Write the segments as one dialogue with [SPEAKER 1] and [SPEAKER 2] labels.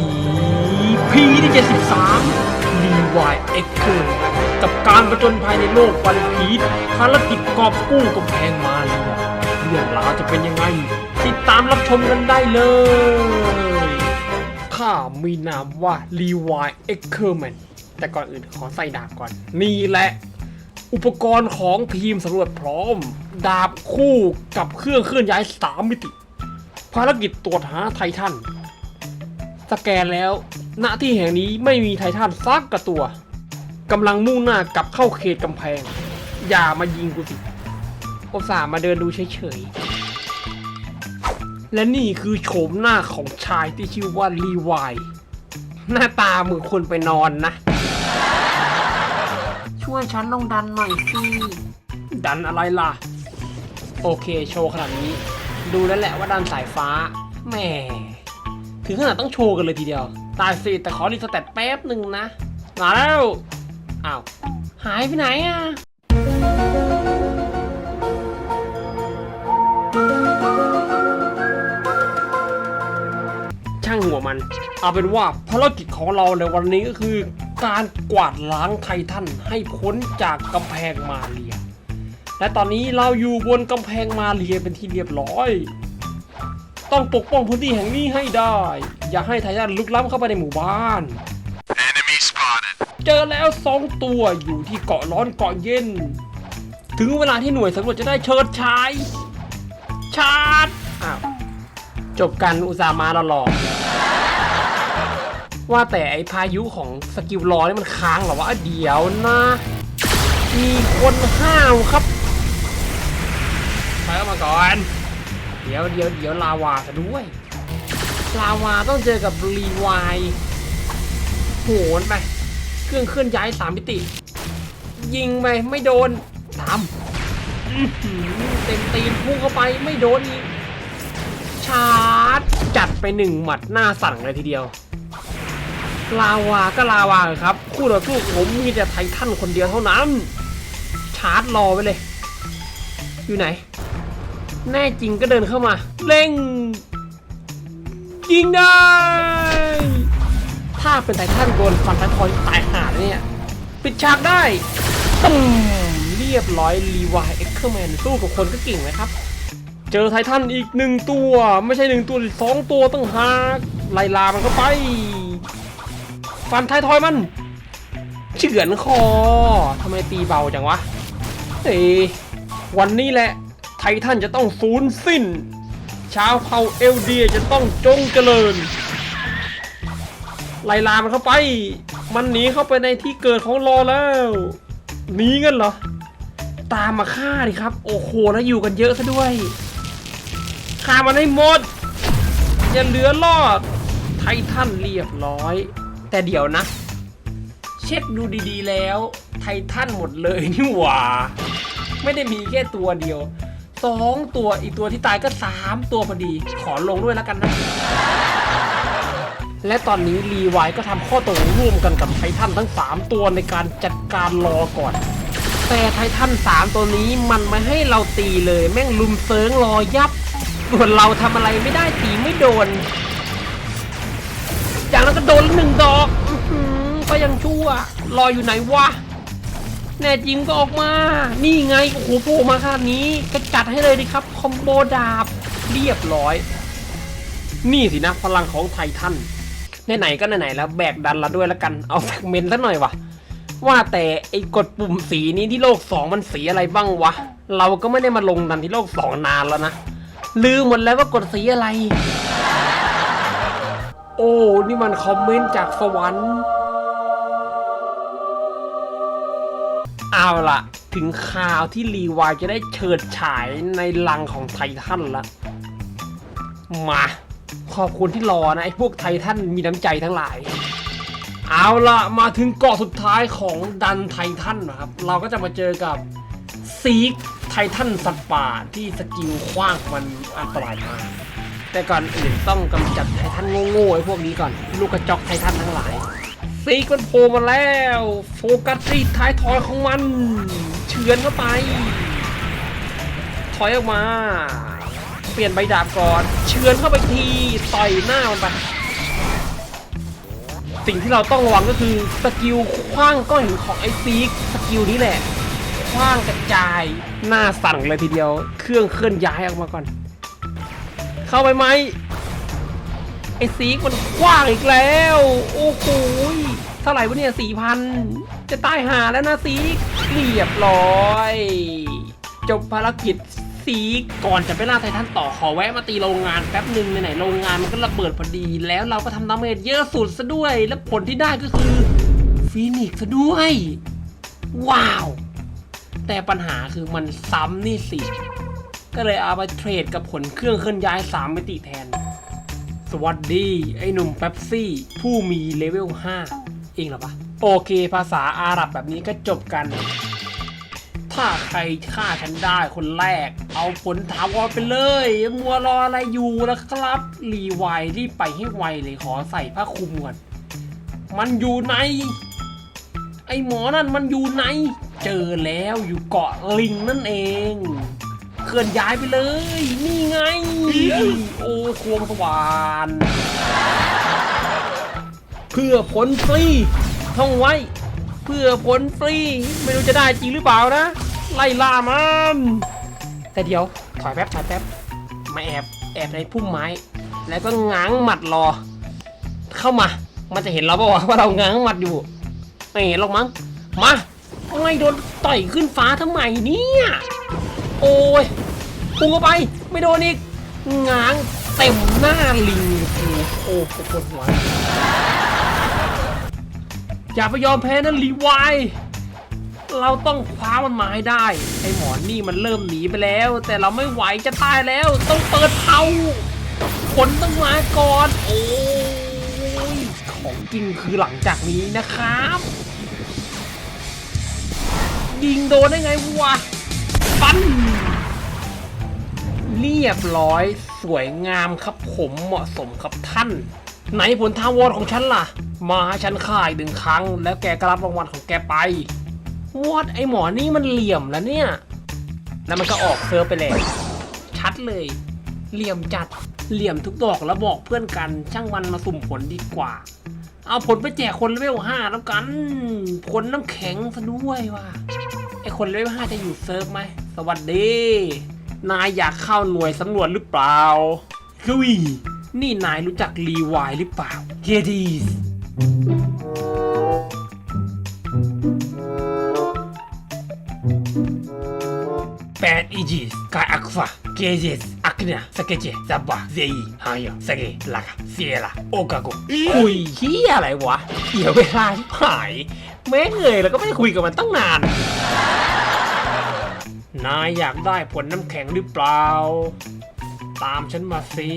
[SPEAKER 1] EP ที่ 73 Levi X กับการประจนภายในโลกวันพีชภารกิจกอบกู้กำแพงมาเรียเรื่องราวจะเป็นยังไง ติดตามรับชมกันได้เลย ข้ามีนามว่า Levi X แต่ก่อนอื่นขอใส่ดาบก่อน นี่แหละ อุปกรณ์ของทีมสำรวจพร้อม ดาบคู่กับเครื่องเคลื่อนย้ายสามมิติ ภารกิจตรวจหาไททัน สแกนแล้ว ณที่แห่งนี้ไม่มีไททันซักกระตัวกำลังมุ่งหน้ากลับเข้าเขตกำแพง อย่ามายิงกูสิอุตส่าห์มาเดินดูเฉยๆ และนี่คือโฉมหน้าของชายที่ชื่อว่าลีวาย หน้าตามือคนไปนอนนะ ช่วยฉันลงดันหน่อยสิ ดันอะไรล่ะ โอเคโชว์ขนาดนี้ ดูแล้วแหละว่าดันสายฟ้าแหม ถึงขนาดต้องโชว์กันเลยทีเดียว ตายสิแต่ขอรีสแตทแป๊บหนึ่งนะมาแล้วอ้าวหายไปไหนอะช่างหัวมัน เอาเป็นว่าภารกิจของเราในวันนี้ก็คือ การกวาดล้างไททันให้พ้นจากกำแพงมาเรีย และตอนนี้เราอยู่บนกำแพงมาเรียเป็นที่เรียบร้อย ต้องปกป้องพื้นที่แห่งนี้ให้ได้ อย่าให้ไททันลุกล้ำเข้าไปในหมู่บ้าน
[SPEAKER 2] Enemy spotted.
[SPEAKER 1] เจอแล้วสองตัวอยู่ที่เกาะร้อนเกาะเย็น ถึงเวลาที่หน่วยสำรวจจะได้เชิดชายชาร์จอ้าวจบกันอุตส่าห์มาหล่อๆว่าแต่ไอพายุของสกิลลอนี่มันค้างเหรอวะเดี๋ยวนะ มีคนห้าวครับไปเข้ามาก่อน เดี๋ยวเดี๋ยวเดี๋ยวลาวาซะด้วย ลาวาต้องเจอกับรีวายโหนไป เครื่องเคลื่อนย้ายสามมิติ ยิงไปไม่โดนตามเต็มตีนพุ่งเข้าไปไม่โดนอีกชาร์จจัดไปหนึ่งหมัดหน้าสั่งเลยทีเดียว ลาวาก็ลาวาครับ คู่ต่อสู้ผมมีแต่ไททันคนเดียวเท่านั้น ชาร์จรอไว้เลย อยู่ไหน แน่จริงก็เดินเข้ามา เร่งยิงได้ ถ้าเป็นไททันโดนฟันท้ายทอยตายหาเนี่ย ปิดฉากได้ตึ้มเรียบร้อยรีวายเอ็กเคอร์แมนสู้กับคนก็เก่งนะครับ เจอไททันอีกหนึ่งตัวไม่ใช่หนึ่งตัวสองตัวตั้งหากไล่ลามันเข้าไปฟันท้ายทอยมันเฉือนคอทำไมตีเบาจังวะเฮ้ยวันนี้แหละ ไททันจะต้องสูญสิ้น ชาวเผ่าเอลเดียจะต้องจงเจริญ ไล่ลามันเข้าไป มันหนีเข้าไปในที่เกิดของรอแล้วหนีกันเหรอ ตามมาฆ่าดิครับ โอ้โหแล้วอยู่กันเยอะซะด้วยฆ่ามันให้หมด อย่าเหลือรอด ไททันเรียบร้อย แต่เดี๋ยวนะ เช็คดูดีๆแล้ว ไททันหมดเลยนี่หว่า ไม่ได้มีแค่ตัวเดียว สองตัวอีกตัวที่ตายก็สามตัวพอดี ขอลงด้วยแล้วกันนะ และตอนนี้รีไวก็ทำข้อตกลงร่วมกันกับไททันทั้ง 3 ตัวในการจัดการรอก่อน แต่ไททัน 3 ตัวนี้มันไม่ให้เราตีเลย แม่งลุมเซิงรอยับ ส่วนเราทำอะไรไม่ได้ตีไม่โดน อย่างนั้นก็โดนหนึ่งดอกก็ยังชั่ว รออยู่ไหนวะ แน่จริงก็ออกมา นี่ไง โอ้โหโผล่มาขนาดนี้ก็จัดให้เลยดิครับ คอมโบดาบ เรียบร้อย นี่สินะพลังของไททันไหนๆก็ไหนๆแล้วแบกดันละด้วยแล้วกัน เอาแฟกเมนต์ซะหน่อยวะว่าแต่ไอ้กดปุ่มสีนี้ที่โลกสองมันสีอะไรบ้างวะ เราก็ไม่ได้มาลงดันที่โลกสองนานแล้วนะ ลืมหมดแล้วว่ากดสีอะไร โอ้ นี่มันคอมเมนต์จากสวรรค์ เอาล่ะ ถึงข่าวที่รีวายจะได้เฉิดฉายในลังของไททันละมาขอบคุณที่รอนะไอ้พวกไททันมีน้ำใจทั้งหลาย เอาละมาถึงเกาะสุดท้ายของดันไททันนะครับ เราก็จะมาเจอกับซีกไททันสัตว์ป่าที่สกิลคว้างมันอันตรายมากแต่ก่อนอื่นต้องกำจัดไททันโง่ๆไอ้พวกนี้ก่อน ลูกกระจอกไททันทั้งหลาย ซีกมันโผล่มาแล้ว โฟกัสที่ท้ายทอยของมัน เฉือนเข้าไป ถอยออกมา เปลี่ยนใบดาบก่อน เฉือนเข้าไปทีต่อยหน้ามันไปสิ่งที่เราต้องระวังก็คือสกิลคว้างก้อนหินของไอซีกสกิลนี้แหละคว้างกระจายหน้าสั่นเลยทีเดียว เครื่องเคลื่อนย้ายออกมาก่อน เข้าไปไหม อซีกมันคว้างอีกแล้ว โอ้โหเท่าไหร่วะเนี่ยสี่พันจะตายหาแล้วนะซีกเรียบร้อย จบภารกิจซีก่อนจะไปล่าไททันต่อขอแวะมาตีโรงงานแป๊บหนึ่งไหนๆโรงงานมันก็ระเบิดพอดี แล้วเราก็ทำดาเมจเยอะสุดซะด้วย และผลที่ได้ก็คือฟีนิกซ์ซะด้วย ว้าว แต่ปัญหาคือมันซ้ำนี่สิ ก็เลยเอาไปเทรดกับผลเครื่องเคลื่อนย้าย 3 มิติแทน สวัสดี ไอ้หนุ่มแป๊บซี่ ผู้มีเลเวล 5 เองหรอปะโอเค ภาษาอาหรับแบบนี้ก็จบกัน ถ้าใครฆ่าฉันได้คนแรก เอาผลถาวรไปเลย มัวรออะไรอยู่ล้วครับ รีไวรีบไปให้ไวเลยขอใส่ผ้าคลุมก่อนมันอยู่ใน ไอหมอนั่นมันอยู่ใน เจอแล้วอยู่เกาะลิงนั่นเอง ลื่อนย้ายไปเลย นี่ไง โอ้ควงสวรรค์เพื่อผลฟรีท่องไว้ เพื่อผลฟรีไม่รู้จะได้จริงหรือเปล่านะ ไล่ล่ามันแต่เดี๋ยวถอยแป๊บถอยแป๊บมาแอบแอบในพุ่มไม้ แล้วก็ง้างหมัดรอ เข้ามา มันจะเห็นเราป่าวะว่าเราง้างหมัดอยู่ไม่เห็นหรอกมั้งมาไม่โดนต่อยขึ้นฟ้าทำไมเนี่ย โอ้ยปุงเข้าไป ไม่โดนอีกง้างเต็มหน้าลิงกูโอ้ปวดหัว อย่าไปยอมแพ้นะรีไวายเราต้องคว้ามันมาให้ได้ ไอหมอนนี่มันเริ่มหนีไปแล้ว แต่เราไม่ไหวจะตายแล้ว ต้องเปิดเผาผลต้องมาก่อน โอ้ยของจริงคือหลังจากนี้นะครับ ยิงโดนได้ไงวะ เรียบร้อยสวยงามครับผมเหมาะสมครับท่าน ไหนผลทาวรของฉันล่ะ มาให้ฉันข่ายหนึ่งครั้ง แล้วแกก็รับรางวัลของแกไปวอดไอหมอนี่มันเหลี่ยมแล้วเนี่ย แล้วมันก็ออกเซิร์ฟไปแล้วชัดเลย เหลี่ยมจัดเหลี่ยมทุกดอกแล้วบอกเพื่อนกัน ช่างมันมาสุ่มผลดีกว่า เอาผลไปแจกคนเลเวลห้าแล้วกัน ผลน้ำแข็งซะด้วยว่ะไอคนเลเวลห้าจะอยู่เซิร์ฟไหม สวัสดี นายอยากเข้าหน่วยสำรวจหรือเปล่าคุยนี่นายรู้จักรีวายหรือเปล่าเยดีสแปดอีจิสกาอักฟาเกเจสอักเนียสเกเจซับบะเซอีฮายสเกลากาเซียลาโอกาโกคุยเฮียอะไรวะเดี๋ยวเวลาที่หายแม่งเอ่ยแล้วก็ไม่ได้คุยกับมันตั้งนาน นายอยากได้ผลน้ำแข็งหรือเปล่า ตามฉันมาสิ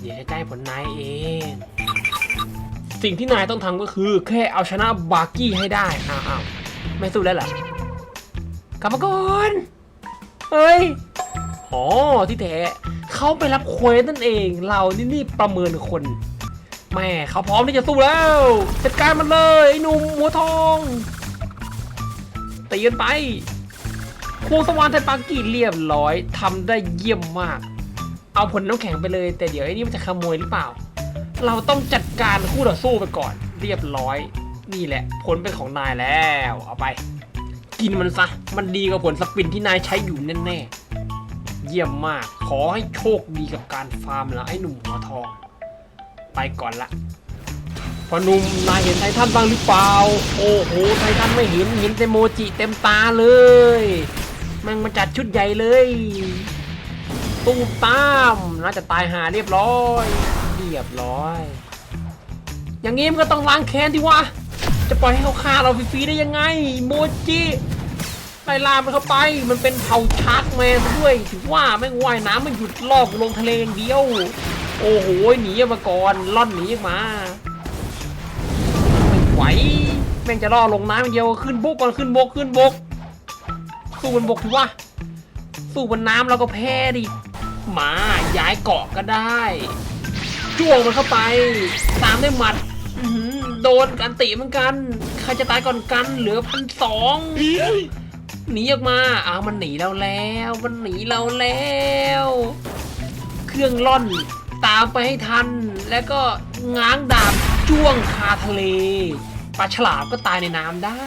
[SPEAKER 1] เดี๋ยวจะใกล้ผลนายเอง สิ่งที่นายต้องทำก็คือ แค่เอาชนะบาร์กี้ให้ได้อ้าวอ้าวไม่สู้แล้วเหรอกลับมาก่อนเฮ้ยอ๋อที่แท้เขาไปรับเควสนั่นเอง เรานี่นี่ประเมินคนแม่เขาพร้อมที่จะสู้แล้ว จัดการมันเลยไอ้หนุ่มหัวทองตีกันไป ควงสวรรค์ไทยปากีเรียบร้อยทำได้เยี่ยมมาก เอาผลน้ำแข็งไปเลย แต่เดี๋ยวไอ้นี่มันจะขโมยหรือเปล่า เราต้องจัดการคู่ต่อสู้ไปก่อน เรียบร้อยนี่แหละ ผลเป็นของนายแล้ว เอาไป กินมันซะ มันดีกว่าผลสปินที่นายใช้อยู่แน่ๆ เยี่ยมมาก ขอให้โชคดีกับการฟาร์มแล้วไอ้หนุ่มหัวทอง ไปก่อนละพอนุ่มนายเห็นไททันบ้างหรือเปล่า โอ้โห ไททันไม่เห็น เห็นแต่โมจิเต็มตาเลย ม่งมาจัดชุดใหญ่เลยตูมตามน่าจะตายหาเรียบร้อย เรียบร้อย อย่างงี้มันก็ต้องล้างแค้นดิวะจะปล่อยให้เขาฆ่าเราฟรีๆได้ยังไง โมจิไล่ล่ามันเข้าไป มันเป็นเผ่าชาร์กแมนซะด้วย ถือว่าแม่งว่ายน้ำมันหยุดลอกลงทะเลอย่างเดียว โอ้โหหนีมาก่อนล่อนหนีมาไม่ไหวแม่งจะล่อลงน้ำอย่างเดียวขึ้นบกก่อนขึ้นบกขึ้นบก สู้บนบกถือว่า สู้บนน้ำเราก็แพ้ดิหมาย้ายเกาะก็ได้จ้วงมันเข้าไป ตามด้วยหมัดโดนกันติเหมือนกัน ใครจะตายก่อนกันเหลือพันสองหนีออกมาอ้าวมันหนีเราแล้ว มันหนีเราแล้ว เครื่องล่อนตามไปให้ทัน แล้วก็ง้างดาบจ้วงคาทะเลปลาฉลามก็ตายในน้ำได้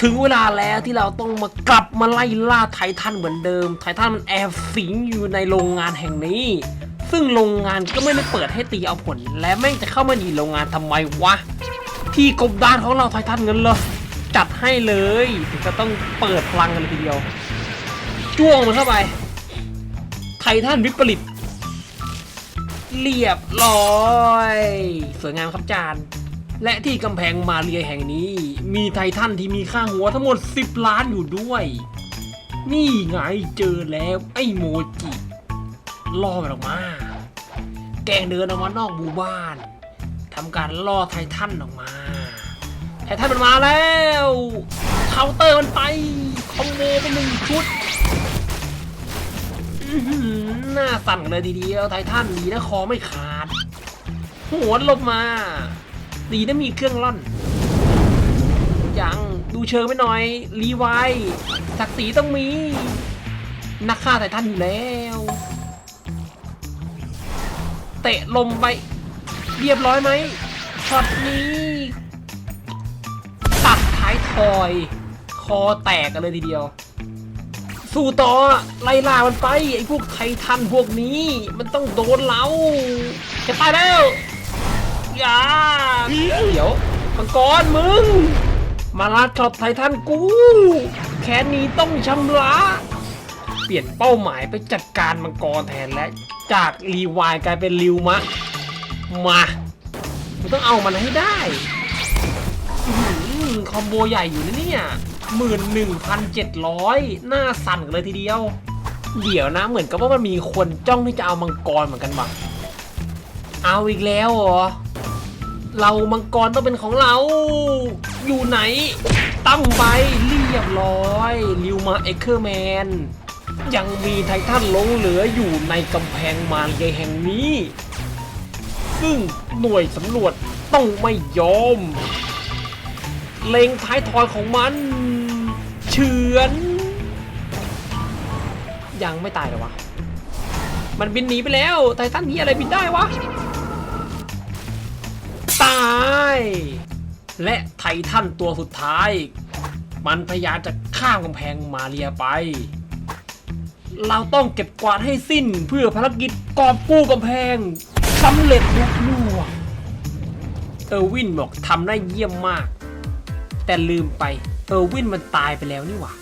[SPEAKER 1] ถึงเวลาแล้วที่เราต้องมากลับมาไล่ล่าไททันเหมือนเดิม ไททันมันแอบสิงอยู่ในโรงงานแห่งนี้ ซึ่งโรงงานก็ไม่ได้เปิดให้ตีเอาผล และแม่งจะเข้ามาดีโรงงานทำไมวะ ที่กบดานของเราไททันเงินเหรอจัดให้เลยถึงจะต้องเปิดพลังกันเลยทีเดียว จ้วงมันเข้าไป ไททันวิปริต เรียบร้อย สวยงามครับจาน และที่กำแพงมาเรียแห่งนี้ มีไททันที่มีค่าหัวทั้งหมด 10 ล้านอยู่ด้วย นี่ไงเจอแล้วไอ้โมจิล่อมันออกมา แกงเดินออกมานอกหมู่บ้านทำการล่อไททันออกมาไททันมันมาแล้วเคาน์เตอร์มันไปคอมโบไปหนึ่งชุดหน้าสั่นเลยทีเดียวไททันดีนะคอไม่ขาดหัวลงมา ดีนะมีเครื่องล่อนยังดูเชิงไปหน่อย รีไวศักดิ์ศรีต้องมี นักฆ่าไททันอยู่แล้ว เตะลมไป เรียบร้อยไหมช็อตนี้ ตัดท้ายทอย คอแตกกันเลยทีเดียว สู้ต่อ ไล่ล่ามันไป ไอ้พวกไททันพวกนี้ มันต้องโดนเราจะตายแล้ว อย่าเดี๋ยวมังกรมึง มาลาช็อตไททันกู แค่นี้ต้องชำระ เปลี่ยนเป้าหมายไปจัดการมังกรแทนและ จากรีวายกลายเป็นริวมะ มากูต้องเอามันให้ได้คอมโบใหญ่อยู่นะเนี่ยหมื่นหนึ่งพันเจ็ดร้อยหน้าสั่นเลยทีเดียว เดี๋ยวนะเหมือนกับว่ามันมีคนจ้องที่จะเอามังกรเหมือนกันบ้างเอาอีกแล้วเหรอ เรามังกรต้องเป็นของเรา อยู่ไหน ตั้มไปเรียบร้อยริวมาเอเคอร์แมน ยังมีไททันหลงเหลืออยู่ในกำแพงมารใหญ่แห่งนี้ ซึ่งหน่วยสำรวจต้องไม่ยอม เล็งท้ายทอยของมัน เฉือน ยังไม่ตายหรอวะ มันบินหนีไปแล้ว ไททันนี้อะไรบินได้วะ ตาย และไททันตัวสุดท้าย มันพยายามจะข้ามกำแพงมาเรียไป เราต้องเก็บกวาดให้สิ้นเพื่อภารกิจกอบกู้กำแพงสำเร็จลุล่วงเออร์วินบอกทำได้เยี่ยมมาก แต่ลืมไปเออร์วินมันตายไปแล้วนี่หว่า